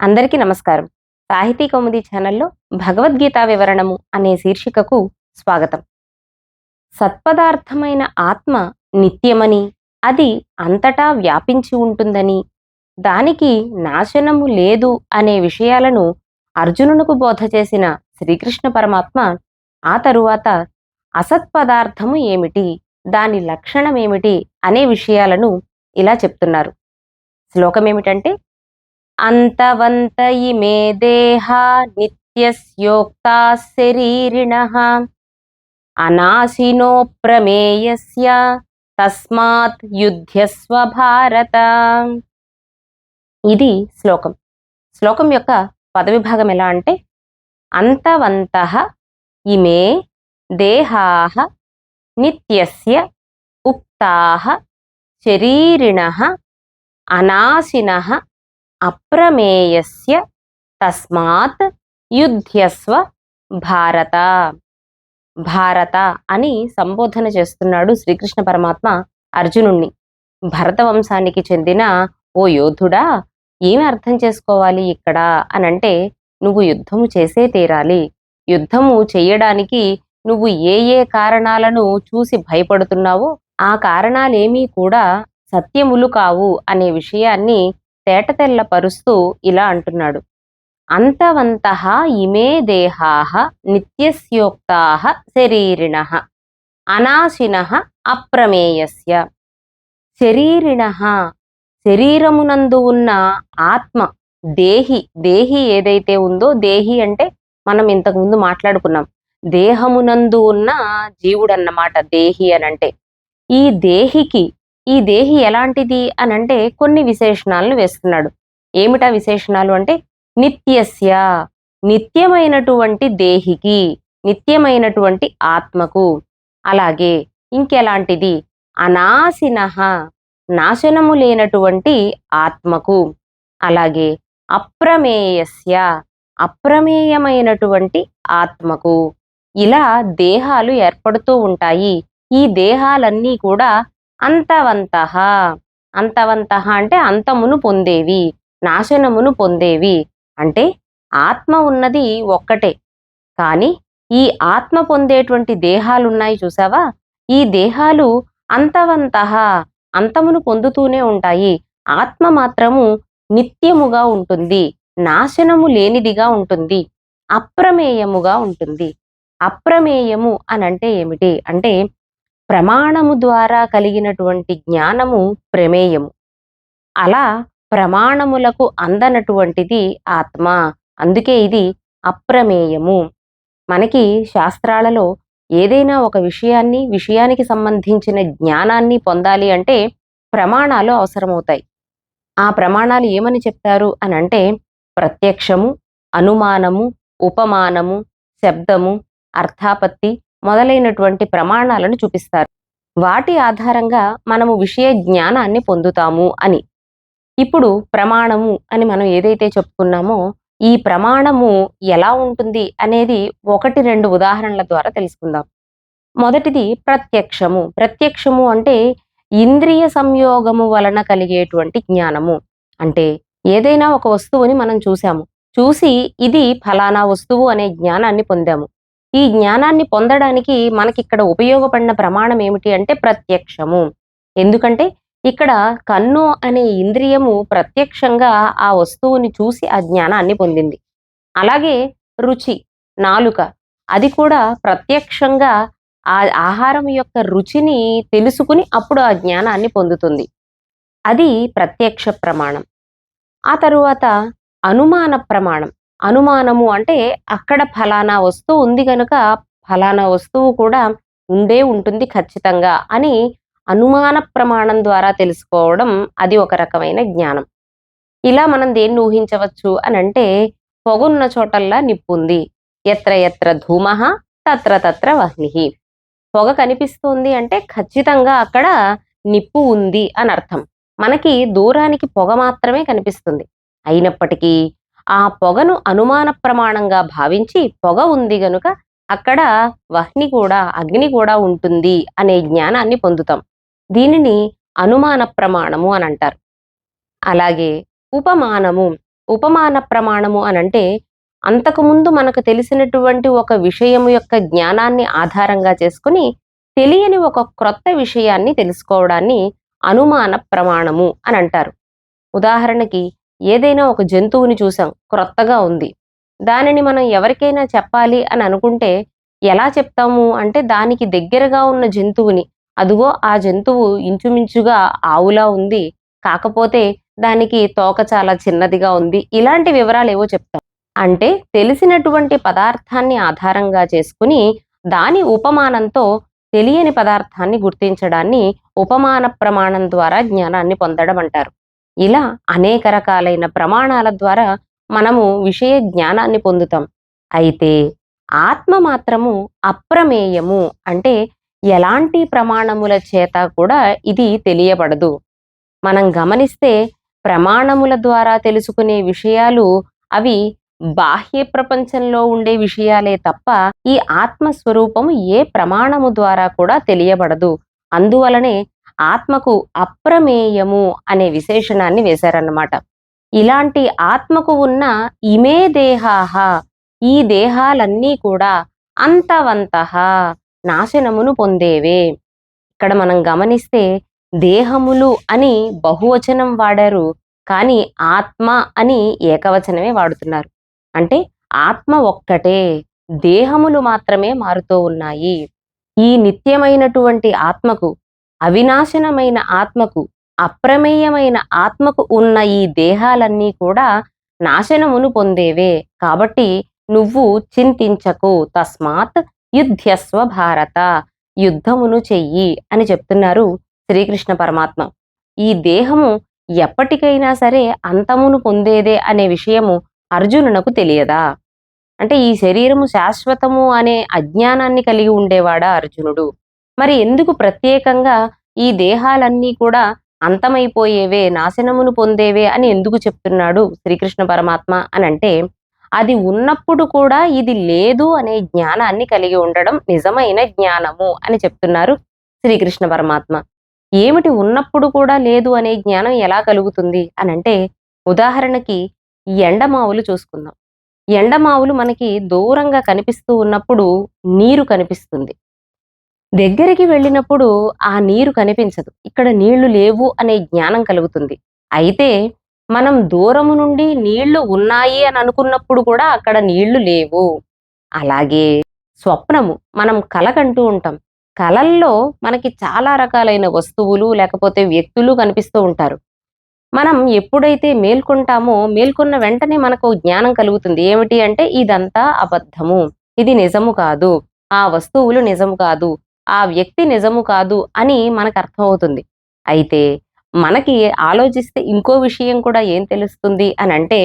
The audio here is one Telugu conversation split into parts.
అందరికీ నమస్కారం. సాహితీ కౌముది ఛానల్లో భగవద్గీత వివరణము అనే శీర్షికకు స్వాగతం. సత్పదార్థమైన ఆత్మ నిత్యమని అది అంతటా వ్యాపించి ఉంటుందని దానికి నాశనము లేదు అనే విషయాలను అర్జునునకు బోధ చేసిన శ్రీకృష్ణ పరమాత్మ ఆ తరువాత అసత్పదార్థము ఏమిటి దాని లక్షణమేమిటి అనే విషయాలను ఇలా చెప్తున్నారు. శ్లోకమేమిటంటే అంతవంత ఇమే దేహా నిత్యస్యోక్తా శరీరిణ. అనాశినో ప్రమేయస్య తస్మాత్ యుధ్యస్వ భారత ఇది శ్లోకం. శ్లోకం యొక్క పదవిభాగం ఎలా అంటే అంతవంత ఇమే దేహాః నిత్యస్య ఉక్తాః శరీరిణ అనాశిన అప్రమేయస్య తస్మాత్ యుద్ధ్యస్వ భారత. భారత అని సంబోధన చేస్తున్నాడు శ్రీకృష్ణ పరమాత్మ అర్జునుణ్ణి. భరత వంశానికి చెందిన ఓ యోధుడా ఏమి అర్థం చేసుకోవాలి ఇక్కడ? అనంటే నువ్వు యుద్ధము చేసే తీరాలి. యుద్ధము చేయడానికి నువ్వు ఏ ఏ కారణాలను చూసి భయపడుతున్నావో ఆ కారణాలేమీ కూడా సత్యములు కావు అనే విషయాన్ని తేటతెల్లపరుస్తూ ఇలా అంటున్నాడు. అంతవంత ఇమే దేహా నిత్యస్యోక్తా శరీరిణ అనాశిన అప్రమేయస్య. శరీరిణ శరీరమునందు ఉన్న ఆత్మ దేహి దేహి ఏదైతే ఉందో దేహి అంటే మనం ఇంతకు ముందు మాట్లాడుకున్నాం. దేహమునందు ఉన్న జీవుడన్నమాట దేహి అనంటే. ఈ దేహికి ఈ దేహి ఎలాంటిది అని అంటే కొన్ని విశేషణాలను వేస్తున్నాడు. ఏమిటా విశేషణాలు అంటే నిత్యస్య నిత్యమైనటువంటి దేహికి నిత్యమైనటువంటి ఆత్మకు. అలాగే ఇంకెలాంటిది? అనాశిన నాశనము లేనటువంటి ఆత్మకు. అలాగే అప్రమేయస్య అప్రమేయమైనటువంటి ఆత్మకు. ఇలా దేహాలు ఏర్పడుతూ ఉంటాయి. ఈ దేహాలన్నీ కూడా అంతవంత. అంతవంత అంటే అంతమును పొందేవి నాశనమును పొందేవి. అంటే ఆత్మ ఉన్నది ఒక్కటే. కానీ ఈ ఆత్మ పొందేటువంటి దేహాలు ఉన్నాయి చూసావా? ఈ దేహాలు అంతవంత అంతమును పొందుతూనే ఉంటాయి. ఆత్మ మాత్రము నిత్యముగా ఉంటుంది నాశనము లేనిదిగా ఉంటుంది అప్రమేయముగా ఉంటుంది. అప్రమేయము అనంటే ఏమిటి? అంటే ప్రమాణము ద్వారా కలిగినటువంటి జ్ఞానము ప్రమేయము. అలా ప్రమాణములకు అందనటువంటిది ఆత్మ. అందుకే ఇది అప్రమేయము. మనకి శాస్త్రాలలో ఏదైనా ఒక విషయాన్ని విషయానికి సంబంధించిన జ్ఞానాన్ని పొందాలి అంటే ప్రమాణాలు అవసరమవుతాయి. ఆ ప్రమాణాలు ఏమని చెప్తారు అని అంటే ప్రత్యక్షము అనుమానము ఉపమానము శబ్దము అర్థాపత్తి మొదలైనటువంటి ప్రమాణాలను చూపిస్తారు. వాటి ఆధారంగా మనము విషయ జ్ఞానాన్ని పొందుతాము అని. ఇప్పుడు ప్రమాణము అని మనం ఏదైతే చెప్పుకున్నామో ఈ ప్రమాణము ఎలా ఉంటుంది అనేది ఒకటి రెండు ఉదాహరణల ద్వారా తెలుసుకుందాం. మొదటిది ప్రత్యక్షము. ప్రత్యక్షము అంటే ఇంద్రియ సంయోగము వలన కలిగేటువంటి జ్ఞానము. అంటే ఏదైనా ఒక వస్తువుని మనం చూసాము చూసి ఇది ఫలానా వస్తువు అనే జ్ఞానాన్ని పొందాము. ఈ జ్ఞానాన్ని పొందడానికి మనకి ఇక్కడ ఉపయోగపడిన ప్రమాణం ఏమిటి అంటే ప్రత్యక్షము. ఎందుకంటే ఇక్కడ కన్ను అనే ఇంద్రియము ప్రత్యక్షంగా ఆ వస్తువుని చూసి ఆ జ్ఞానాన్ని పొందింది. అలాగే రుచి నాలుక అది కూడా ప్రత్యక్షంగా ఆ ఆహారం యొక్క రుచిని తెలుసుకుని అప్పుడు ఆ జ్ఞానాన్ని పొందుతుంది. అది ప్రత్యక్ష ప్రమాణం. ఆ తరువాత అనుమాన ప్రమాణం. అనుమానము అంటే అక్కడ ఫలానా వస్తువు ఉంది కనుక ఫలానా వస్తువు కూడా ఉండే ఉంటుంది ఖచ్చితంగా అని అనుమాన ప్రమాణం ద్వారా తెలుసుకోవడం అది ఒక రకమైన జ్ఞానం. ఇలా మనం దేన్ని ఊహించవచ్చు అని అంటే పొగున్న చోటల్లా నిప్పుంది. ఎత్ర ఎత్ర ధూమ తత్ర తత్ర వహ్ని. పొగ కనిపిస్తుంది అంటే ఖచ్చితంగా అక్కడ నిప్పు ఉంది అని అర్థం. మనకి దూరానికి పొగ మాత్రమే కనిపిస్తుంది. అయినప్పటికీ ఆ పొగను అనుమాన ప్రమాణంగా భావించి పొగ ఉంది గనుక అక్కడ వహ్ని కూడా అగ్ని కూడా ఉంటుంది అనే జ్ఞానాన్ని పొందుతాం. దీనిని అనుమాన ప్రమాణము అని అంటారు. అలాగే ఉపమానము ఉపమాన ప్రమాణము అనంటే అంతకుముందు మనకు తెలిసినటువంటి ఒక విషయము యొక్క జ్ఞానాన్ని ఆధారంగా చేసుకుని తెలియని ఒక క్రొత్త విషయాన్ని తెలుసుకోవడాన్ని అనుమాన ప్రమాణము అని అంటారు. ఉదాహరణకి ఏదైనా ఒక జంతువుని చూసాం క్రొత్తగా ఉంది. దానిని మనం ఎవరికైనా చెప్పాలి అని అనుకుంటే ఎలా చెప్తాము? అంటే దానికి దగ్గరగా ఉన్న జంతువుని అదుగో ఆ జంతువు ఇంచుమించుగా ఆవులా ఉంది కాకపోతే దానికి తోక చాలా చిన్నదిగా ఉంది ఇలాంటి వివరాలు ఏవో చెప్తాం. అంటే తెలిసినటువంటి పదార్థాన్ని ఆధారంగా చేసుకుని దాని ఉపమానంతో తెలియని పదార్థాన్ని గుర్తించడాన్ని ఉపమాన ప్రమాణం ద్వారా జ్ఞానాన్ని పొందడం అంటారు. ఇలా అనేక రకాలైన ప్రమాణాల ద్వారా మనము విషయ జ్ఞానాన్ని పొందుతాం. అయితే ఆత్మ మాత్రము అప్రమేయము అంటే ఎలాంటి ప్రమాణముల చేత కూడా ఇది తెలియబడదు. మనం గమనిస్తే ప్రమాణముల ద్వారా తెలుసుకునే విషయాలు అవి బాహ్య ప్రపంచంలో ఉండే విషయాలే తప్ప ఈ ఆత్మ స్వరూపము ఏ ప్రమాణము ద్వారా కూడా తెలియబడదు. అందువలనే ఆత్మకు అప్రమేయము అనే విశేషణాన్ని వేశారన్నమాట. ఇలాంటి ఆత్మకు ఉన్న ఇమే దేహాహ ఈ దేహాలన్నీ కూడా అంతవంత నాశనమును పొందేవే. ఇక్కడ మనం గమనిస్తే దేహములు అని బహువచనం వాడారు కానీ ఆత్మ అని ఏకవచనమే వాడుతున్నారు. అంటే ఆత్మ ఒక్కటే దేహములు మాత్రమే మారుతూ ఉన్నాయి. ఈ నిత్యమైనటువంటి ఆత్మకు అవినాశనమైన ఆత్మకు అప్రమేయమైన ఆత్మకు ఉన్న ఈ దేహాలన్నీ కూడా నాశనమును పొందేవే. కాబట్టి నువ్వు చింతించకు. తస్మాత్ యుద్ధస్వ భారత. యుద్ధమును చెయ్యి అని చెప్తున్నారు శ్రీకృష్ణ పరమాత్మ. ఈ దేహము ఎప్పటికైనా సరే అంతమును పొందేదే అనే విషయము అర్జునునకు తెలియదా? అంటే ఈ శరీరము శాశ్వతము అనే అజ్ఞానాన్ని కలిగి ఉండేవాడా అర్జునుడు? మరి ఎందుకు ప్రత్యేకంగా ఈ దేహాలన్నీ కూడా అంతమైపోయేవే నాశనమును పొందేవే అని ఎందుకు చెప్తున్నాడు శ్రీకృష్ణ పరమాత్మ అని అంటే అది ఉన్నప్పుడు కూడా ఇది లేదు అనే జ్ఞానాన్ని కలిగి ఉండడం నిజమైన జ్ఞానము అని చెప్తున్నారు శ్రీకృష్ణ పరమాత్మ. ఏమిటి ఉన్నప్పుడు కూడా లేదు అనే జ్ఞానం ఎలా కలుగుతుంది అని అంటే ఉదాహరణకి ఎండమావులు చూసుకుందాం. ఎండమావులు మనకి దూరంగా కనిపిస్తూ ఉన్నప్పుడు నీరు కనిపిస్తుంది. దగ్గరికి వెళ్ళినప్పుడు ఆ నీరు కనిపించదు. ఇక్కడ నీళ్ళు లేవు అనే జ్ఞానం కలుగుతుంది. అయితే మనం దూరము నుండి నీళ్ళు ఉన్నాయి అని అనుకున్నప్పుడు కూడా అక్కడ నీళ్ళు లేవు. అలాగే స్వప్నము మనం కలకంటూ ఉంటాం. కలల్లో మనకి చాలా రకాలైన వస్తువులు లేకపోతే వ్యక్తులు కనిపిస్తూ ఉంటారు. మనం ఎప్పుడైతే మేల్కొంటామో మేల్కొన్న వెంటనే మనకు జ్ఞానం కలుగుతుంది. ఏమిటి అంటే ఇదంతా అబద్ధము. ఇది నిజము కాదు. ఆ వస్తువులు నిజము కాదు. ఆ వ్యక్తి నిజము కాదు అని మనకు అర్థమవుతుంది. అయితే మనకి ఆలోచిస్తే ఇంకో విషయం కూడా ఏం తెలుస్తుంది అని అంటే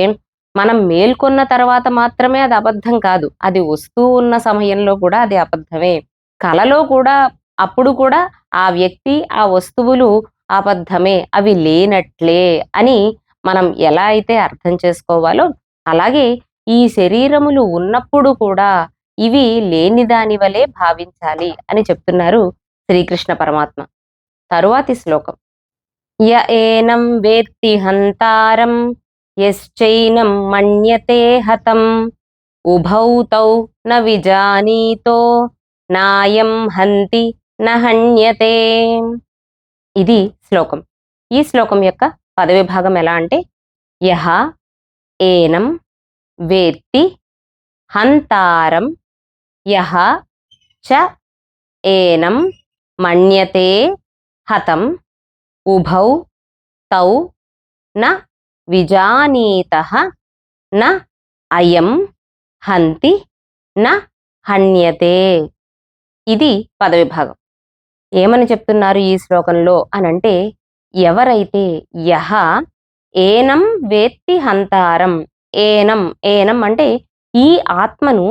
మనం మేల్కొన్న తర్వాత మాత్రమే అది అబద్ధం కాదు. అది వస్తూ ఉన్న సమయంలో కూడా అది అబద్ధమే. కలలో కూడా అప్పుడు కూడా ఆ వ్యక్తి ఆ వస్తువులు అబద్ధమే అవి లేనట్లే అని మనం ఎలా అయితే అర్థం చేసుకోవాలో అలాగే ఈ శరీరములు ఉన్నప్పుడు కూడా ఇవి లేని దాని వలె భావించాలి అని చెప్తున్నారు శ్రీకృష్ణ పరమాత్మ. తరువాతి శ్లోకం. య ఏనం వేత్తి హంతారం యశ్చైనం మన్యతే హతం ఉభౌతౌ న విజానీతో నాయం హంతి న ఇది శ్లోకం. ఈ శ్లోకం యొక్క పదవిభాగం ఎలా అంటే యహ ఏనం వేత్తి హంతారం యహ చ ఏనం మన్యతే హతం ఉభౌ తౌ న విజానీత న అయం హంతి న హన్యతే. ఇది పదవిభాగం. ఏమని చెప్తున్నారు ఈ శ్లోకంలో అనంటే ఎవరైతే యహ ఏనం వేత్తి హంతారం ఏనం ఏనం అంటే ఈ ఆత్మను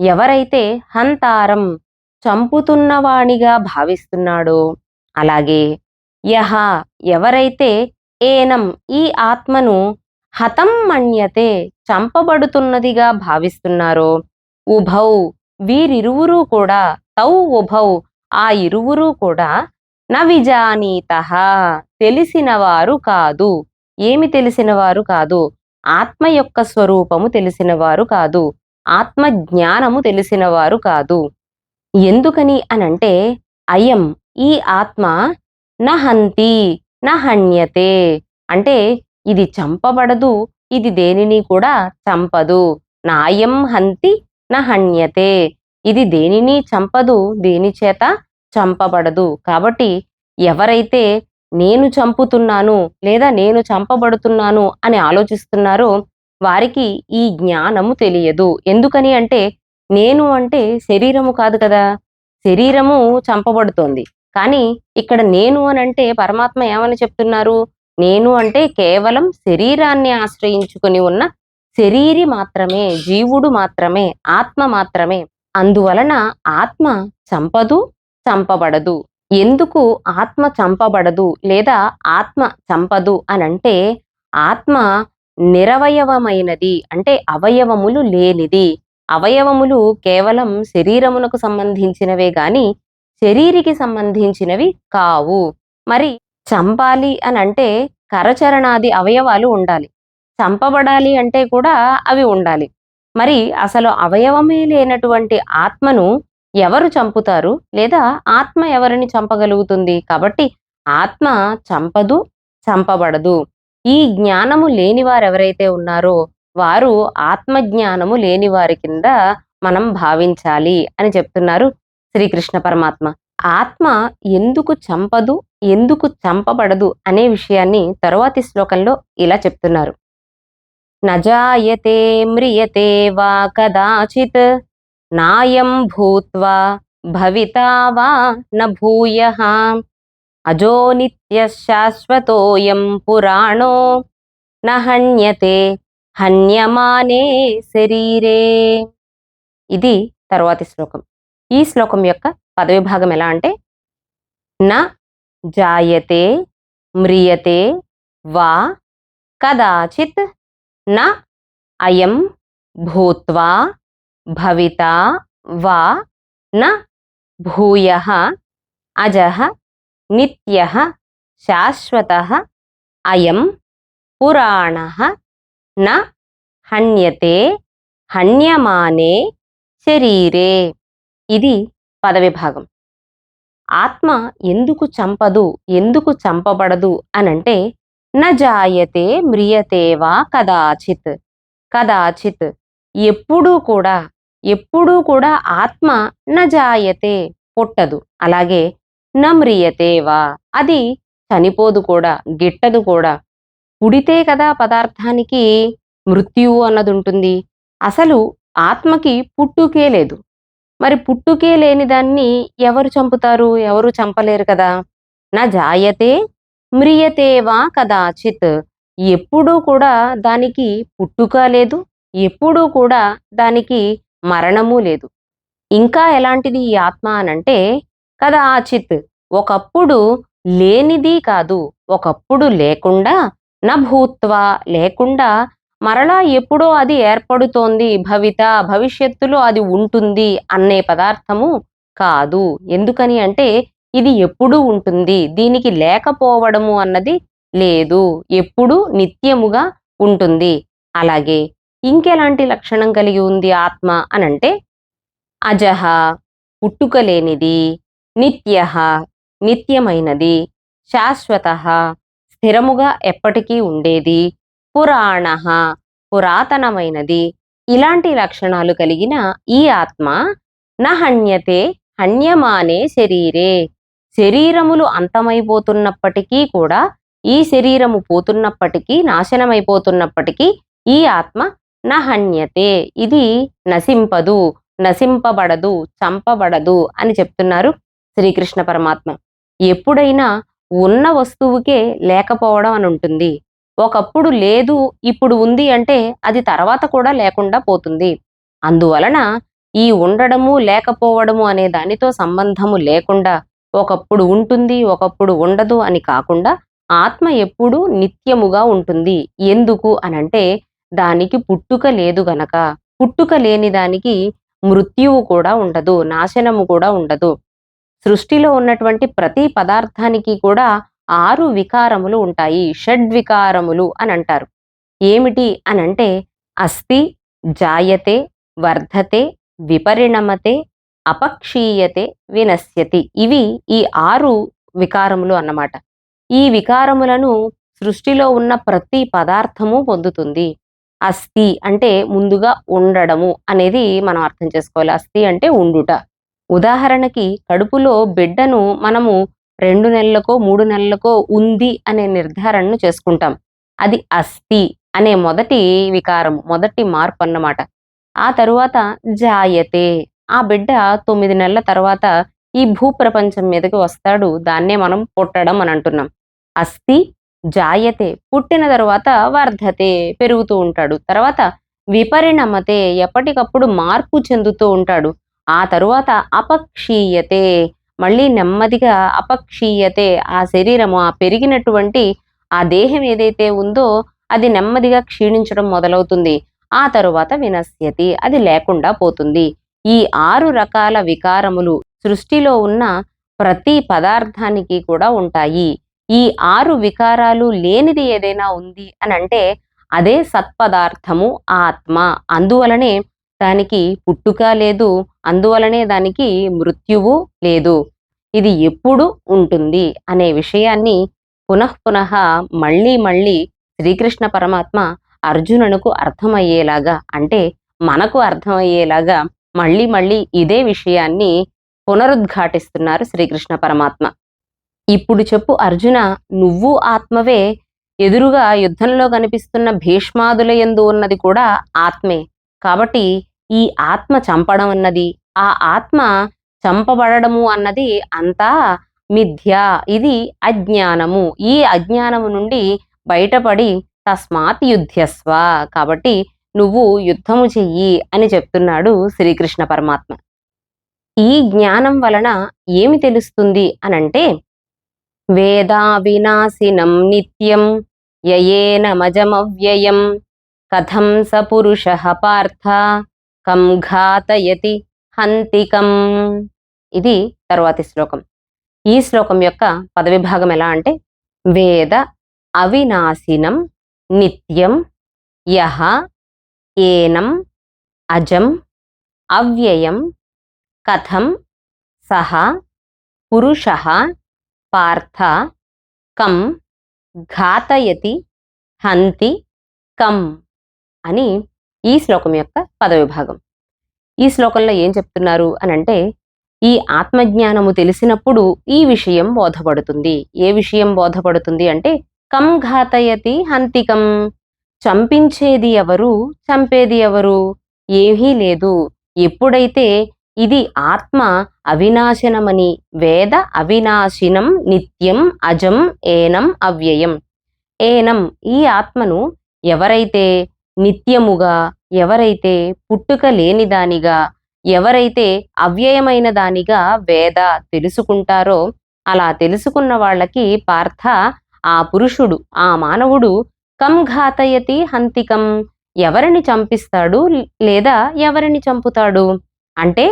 ఎవరైతే హంతారం చంపుతున్నవాణిగా భావిస్తున్నాడో అలాగే యహ ఎవరైతే ఏనం ఈ ఆత్మను హతం మన్యతే చంపబడుతున్నదిగా భావిస్తున్నారో ఉభౌ వీరిరువురూ కూడా తౌ ఉభౌ ఆ ఇరువురూ కూడా న తెలిసినవారు కాదు. ఏమి తెలిసినవారు కాదు? ఆత్మ యొక్క స్వరూపము తెలిసినవారు కాదు. ఆత్మ జ్ఞానము తెలిసినవారు కాదు. ఎందుకని అనంటే అయం ఈ ఆత్మ నహంతి నహన్యతే. అంటే ఇది చంపబడదు ఇది దేనిని కూడా చంపదు. నాయం హంతి నహన్యతే. ఇది దేనిని చంపదు దేని చేత చంపబడదు. కాబట్టి ఎవరైతే నేను చంపుతున్నాను లేదా నేను చంపబడుతున్నాను అని ఆలోచిస్తున్నారో వారికి ఈ జ్ఞానము తెలియదు. ఎందుకని అంటే నేను అంటే శరీరము కాదు కదా? శరీరము చంపబడుతోంది. కానీ ఇక్కడ నేను అని అంటే పరమాత్మ ఏమని చెప్తున్నారు? నేను అంటే కేవలం శరీరాన్ని ఆశ్రయించుకుని ఉన్న శరీరి మాత్రమే జీవుడు మాత్రమే ఆత్మ మాత్రమే. అందువలన ఆత్మ చంపదు చంపబడదు. ఎందుకు ఆత్మ చంపబడదు లేదా ఆత్మ చంపదు అనంటే ఆత్మ నిరవయవమైనది. అంటే అవయవములు లేనిది. అవయవములు కేవలం శరీరమునకు సంబంధించినవే గాని శరీరికి సంబంధించినవి కావు. మరి చంపాలి అని అంటే కరచరణాది అవయవాలు ఉండాలి. చంపబడాలి అంటే కూడా అవి ఉండాలి. మరి అసలు అవయవమే లేనటువంటి ఆత్మను ఎవరు చంపుతారు? లేదా ఆత్మ ఎవరిని చంపగలుగుతుంది? కాబట్టి ఆత్మ చంపదు చంపబడదు. ఈ జ్ఞానము లేని వారు ఎవరైతే ఉన్నారో వారు ఆత్మజ్ఞానము లేని వారి కింద మనం భావించాలి అని చెప్తున్నారు శ్రీకృష్ణ పరమాత్మ. ఆత్మ ఎందుకు చంపదు ఎందుకు చంపబడదు అనే విషయాన్ని తరువాతి శ్లోకంలో ఇలా చెప్తున్నారు. నజాయతే మ్రియతే వా కదాచిత్ నాయం భూత్వా భవితా వా న భూయ అజో నిత్య శాశ్వతోయం పురాణో నహన్యతే హన్యమానే శరీరే. ఇది తరువాతి శ్లోకం. ఈ శ్లోకం యొక్క పదవి భాగం ఎలా అంటే న జాయతే మ్రియతే వా కదాచిత్ న అయం భూత్వా భవిత వా న భూయ అజహ నిత్య శాశ్వత అయం పురాణ న హన్యతే హన్యమానే శరీరే ఇది పదవిభాగం ఆత్మ ఎందుకు చంపదు ఎందుకు చంపబడదు అనంటే న జాయతే మ్రియతేవా కదాచిత్ కదాచిత్ ఎప్పుడూ కూడా ఎప్పుడూ కూడా ఆత్మ న జాయతే పుట్టదు అలాగే నమ్రియతేవా? అది చనిపోదు కూడా గిట్టదు కూడా. పుడితే కదా పదార్థానికి మృత్యువు అన్నది ఉంటుంది. అసలు ఆత్మకి పుట్టుకే లేదు. మరి పుట్టుకే లేని దాన్ని ఎవరు చంపుతారు? ఎవరు చంపలేరు కదా? నా జాయతే మ్రియతేవా కదాచిత్. ఎప్పుడూ కూడా దానికి పుట్టుక లేదు. ఎప్పుడూ కూడా దానికి మరణము లేదు. ఇంకా ఎలాంటిది ఈ ఆత్మ అనంటే కదాచిత్ ఒకప్పుడు లేనిది కాదు. ఒకప్పుడు లేకుండా నభూత్వా లేకుండా మరలా ఎప్పుడో అది ఏర్పడుతోంది. భవిత భవిష్యత్తులో అది ఉంటుంది అనే పదార్థము కాదు. ఎందుకని అంటే ఇది ఎప్పుడూ ఉంటుంది. దీనికి లేకపోవడము అన్నది లేదు. ఎప్పుడు నిత్యముగా ఉంటుంది. అలాగే ఇంకెలాంటి లక్షణం కలిగి ఉంది ఆత్మ అనంటే అజహ పుట్టుక లేనిది. నిత్య నిత్యమైనది. శాశ్వత స్థిరముగా ఎప్పటికీ ఉండేది. పురాణ పురాతనమైనది. ఇలాంటి లక్షణాలు కలిగిన ఈ ఆత్మ నహన్యతే హన్యమానే శరీరే. శరీరములు అంతమైపోతున్నప్పటికీ కూడా ఈ శరీరము పోతున్నప్పటికీ నాశనమైపోతున్నప్పటికీ ఈ ఆత్మ నహన్యతే. ఇది నశింపదు నశింపబడదు చంపబడదు అని చెప్తున్నారు శ్రీకృష్ణ పరమాత్మ. ఎప్పుడైనా ఉన్న వస్తువుకే లేకపోవడం అని ఉంటుంది. ఒకప్పుడు లేదు ఇప్పుడు ఉంది అంటే అది తర్వాత కూడా లేకుండా పోతుంది. అందువలన ఈ ఉండడము లేకపోవడము అనే దానితో సంబంధము లేకుండా ఒకప్పుడు ఉంటుంది ఒకప్పుడు ఉండదు అని కాకుండా ఆత్మ ఎప్పుడు నిత్యముగా ఉంటుంది. ఎందుకు అనంటే దానికి పుట్టుక లేదు గనక. పుట్టుక లేని దానికి మృత్యువు కూడా ఉండదు నాశనము కూడా ఉండదు. సృష్టిలో ఉన్నటువంటి ప్రతి పదార్థానికి కూడా ఆరు వికారములు ఉంటాయి. షడ్వికారములు అని అంటారు. ఏమిటి అనంటే అస్థి జాయతే వర్ధతే విపరిణమతే అపక్షీయతే వినశ్యతి. ఇవి ఈ ఆరు వికారములు అన్నమాట. ఈ వికారములను సృష్టిలో ఉన్న ప్రతి పదార్థము పొందుతుంది. అస్థి అంటే ముందుగా ఉండడము అనేది మనం అర్థం చేసుకోవాలి. అస్థి అంటే ఉండుట. ఉదాహరణకి కడుపులో బిడ్డను మనము రెండు నెలలకో మూడు నెలలకో ఉంది అనే నిర్ధారణను చేసుకుంటాం. అది అస్థి అనే మొదటి వికారం మొదటి మార్పు అన్నమాట. ఆ తరువాత జాయతే. ఆ బిడ్డ తొమ్మిది నెలల తర్వాత ఈ భూప్రపంచం మీదకి వస్తాడు. దాన్నే మనం పుట్టడం అని అంటున్నాం. అస్థి జాయతే. పుట్టిన తర్వాత వర్ధతే పెరుగుతూ ఉంటాడు. తర్వాత విపరిణమతే. ఎప్పటికప్పుడు మార్పు చెందుతూ ఉంటాడు. ఆ తరువాత అపక్షీయతే మళ్ళీ నెమ్మదిగా అపక్షీయతే ఆ శరీరము ఆ పెరిగినటువంటి ఆ దేహం ఏదైతే ఉందో అది నెమ్మదిగా క్షీణించడం మొదలవుతుంది. ఆ తరువాత వినశ్యతి అది లేకుండా పోతుంది. ఈ ఆరు రకాల వికారములు సృష్టిలో ఉన్న ప్రతి పదార్థానికి కూడా ఉంటాయి. ఈ ఆరు వికారాలు లేనిది ఏదైనా ఉంది అని అంటే అదే సత్పదార్థము ఆత్మ. అందువలనే దానికి పుట్టుక లేదు అందువలనే దానికి మృత్యువు లేదు. ఇది ఎప్పుడు ఉంటుంది అనే విషయాన్ని పునఃపునః మళ్ళీ మళ్ళీ శ్రీకృష్ణ పరమాత్మ అర్జునునకు అర్థమయ్యేలాగా అంటే మనకు అర్థమయ్యేలాగా మళ్ళీ మళ్ళీ ఇదే విషయాన్ని పునరుద్ఘాటిస్తున్నారు శ్రీకృష్ణ పరమాత్మ. ఇప్పుడు చెప్పు అర్జున నువ్వు ఆత్మవే? ఎదురుగా యుద్ధంలో కనిపిస్తున్న భీష్మాదుల ఎందు ఉన్నది కూడా ఆత్మే. కాబట్టి ఈ ఆత్మ చంపడం అన్నది ఆ ఆత్మ చంపబడము అన్నది అంతా మిథ్య. ఇది అజ్ఞానము. ఈ అజ్ఞానము నుండి బయటపడి తస్మాత్ యుద్ధస్వ. కాబట్టి నువ్వు యుద్ధము చెయ్యి అని చెప్తున్నాడు శ్రీకృష్ణ పరమాత్మ. ఈ జ్ఞానం వలన ఏమి తెలుస్తుంది అనంటే వేదా వినాశినం నిత్యం యయేనమజమవ్యయం కథం స పురుష పార్థ కం ఘాతయతి హంతికం. ఇది తరువాతి శ్లోకం. ఈ శ్లోకం యొక్క పదవిభాగం ఎలా అంటే వేద అవినాశినం నిత్యం యహ ఏనం అజం అవ్యయం కథం సహ పురుష పార్థ కం ఘాతయతి హంతి కం అని ఈ శ్లోకం యొక్క పదవిభాగం. ఈ శ్లోకంలో ఏం చెప్తున్నారు అని అంటే ఈ ఆత్మజ్ఞానము తెలిసినప్పుడు ఈ విషయం బోధపడుతుంది. ఏ విషయం బోధపడుతుంది అంటే కం ఘాతయతి హంతికం. చంపించేది ఎవరు చంపేది ఎవరు? ఏమీ లేదు. ఎప్పుడైతే ఇది ఆత్మ అవినాశనమని వేద అవినాశినం నిత్యం అజం ఏనం అవ్యయం. ఏనం ఈ ఆత్మను ఎవరైతే నిత్యముగా ఎవరైతే పుట్టుక లేనిదానిగా ఎవరైతే అవ్యయమైన దానిగా వేద తెలుసుకుంటారో అలా తెలుసుకున్న వాళ్ళకి పార్థ ఆ పురుషుడు ఆ మానవుడు కం ఘాతయతి హంతికం ఎవరిని చంపిస్తాడు లేదా ఎవరిని చంపుతాడు? అంటే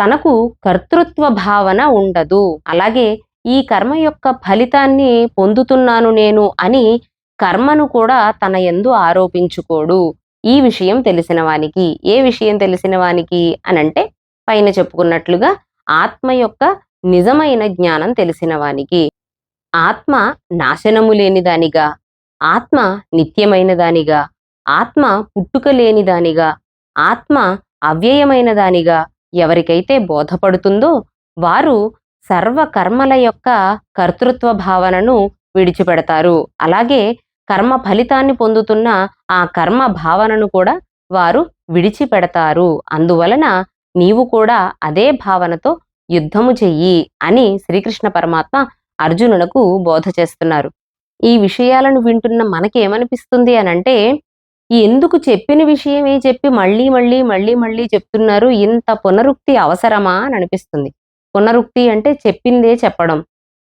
తనకు కర్తృత్వ భావన ఉండదు. అలాగే ఈ కర్మ యొక్క ఫలితాన్ని పొందుతున్నాను నేను అని కర్మను కూడా తన ఎందు ఆరోపించుకోడు. ఈ విషయం తెలిసిన వానికి ఏ విషయం తెలిసిన వానికి అనంటే పైన చెప్పుకున్నట్లుగా ఆత్మ యొక్క నిజమైన జ్ఞానం తెలిసిన వానికి. ఆత్మ నాశనము లేని దానిగా ఆత్మ నిత్యమైన దానిగా ఆత్మ పుట్టుక లేని దానిగా ఆత్మ అవ్యయమైన దానిగా ఎవరికైతే బోధపడుతుందో వారు సర్వ కర్మల యొక్క కర్తృత్వ భావనను విడిచిపెడతారు. అలాగే కర్మ ఫలితాన్ని పొందుతున్న ఆ కర్మ భావనను కూడా వారు విడిచిపెడతారు. అందువలన నీవు కూడా అదే భావనతో యుద్ధము చెయ్యి అని శ్రీకృష్ణ పరమాత్మ అర్జునులకు బోధ చేస్తున్నారు. ఈ విషయాలను వింటున్న మనకేమనిపిస్తుంది అనంటే ఎందుకు చెప్పిన విషయమే చెప్పి మళ్ళీ మళ్ళీ మళ్ళీ మళ్ళీ చెప్తున్నారు ఇంత పునరుక్తి అవసరమా అని అనిపిస్తుంది. పునరుక్తి అంటే చెప్పిందే చెప్పడం.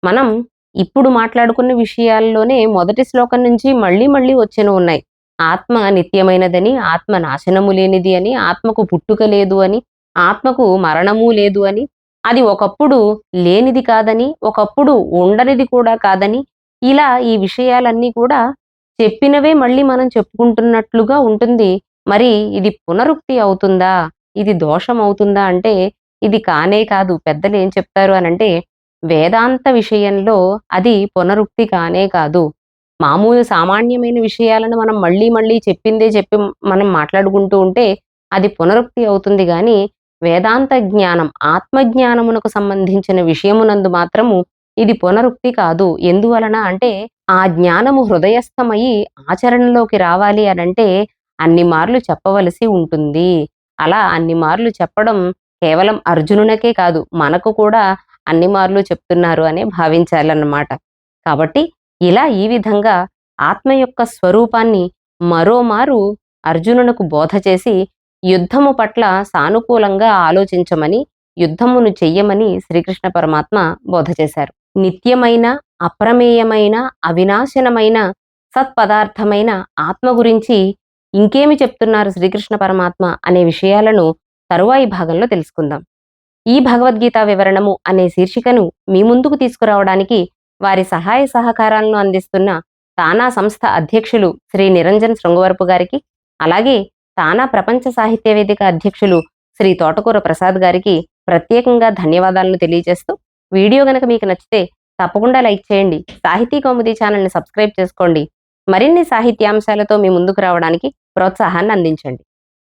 మనం ఇప్పుడు మాట్లాడుకున్న విషయాల్లోనే మొదటి శ్లోకం నుంచి మళ్ళీ మళ్ళీ వచ్చిన ఉన్నాయి. ఆత్మ నిత్యమైనదని ఆత్మ నాశనము లేనిది అని ఆత్మకు పుట్టుక లేదు అని ఆత్మకు మరణము లేదు అని అది ఒకప్పుడు లేనిది కాదని ఒకప్పుడు ఉండనిది కూడా కాదని ఇలా ఈ విషయాలన్నీ కూడా చెప్పినవే మళ్ళీ మనం చెప్పుకుంటున్నట్లుగా ఉంటుంది. మరి ఇది పునరుక్తి అవుతుందా? ఇది దోషం అవుతుందా? అంటే ఇది కానే కాదు పెద్దలు ఏం చెప్తారు అని అంటే వేదాంత విషయంలో అది పునరుక్తి కానే కాదు. మామూలు సామాన్యమైన విషయాలను మనం మళ్ళీ మళ్ళీ చెప్పిందే చెప్పి మనం మాట్లాడుకుంటూ ఉంటే అది పునరుక్తి అవుతుంది కానీ వేదాంత జ్ఞానం ఆత్మజ్ఞానమునకు సంబంధించిన విషయమునందు మాత్రము ఇది పునరుక్తి కాదు. ఎందువలన అంటే ఆ జ్ఞానము హృదయస్థమయ్యి ఆచరణలోకి రావాలి అనంటే అన్ని మార్లు చెప్పవలసి ఉంటుంది. అలా అన్ని మార్లు చెప్పడం కేవలం అర్జునునకే కాదు మనకు కూడా అన్ని మార్లు చెప్తున్నారు అనే భావించాలన్నమాట. కాబట్టి ఇలా ఈ విధంగా ఆత్మ యొక్క స్వరూపాన్ని మరోమారు అర్జునునకు బోధ చేసి యుద్ధము పట్ల సానుకూలంగా ఆలోచించమని యుద్ధమును చెయ్యమని శ్రీకృష్ణ పరమాత్మ బోధ చేశారు. నిత్యమైన అప్రమేయమైన అవినాశనమైన సత్పదార్థమైన ఆత్మ గురించి ఇంకేమి చెప్తున్నారు శ్రీకృష్ణ పరమాత్మ అనే విషయాలను తరువాయి భాగంలో తెలుసుకుందాం. ఈ భగవద్గీత వివరణము అనే శీర్షికను మీ ముందుకు తీసుకురావడానికి వారి సహాయ సహకారాలను అందిస్తున్న తానా సంస్థ అధ్యక్షులు శ్రీ నిరంజన్ శృంగవరపు గారికి అలాగే తానా ప్రపంచ సాహిత్య వేదిక అధ్యక్షులు శ్రీ తోటకూర ప్రసాద్ గారికి ప్రత్యేకంగా ధన్యవాదాలను తెలియజేస్తూ వీడియో గనక మీకు నచ్చితే తప్పకుండా లైక్ చేయండి. సాహితీ కౌముది ఛానల్ని సబ్స్క్రైబ్ చేసుకోండి. మరిన్ని సాహిత్యాంశాలతో మీ ముందుకు రావడానికి ప్రోత్సాహాన్ని అందించండి.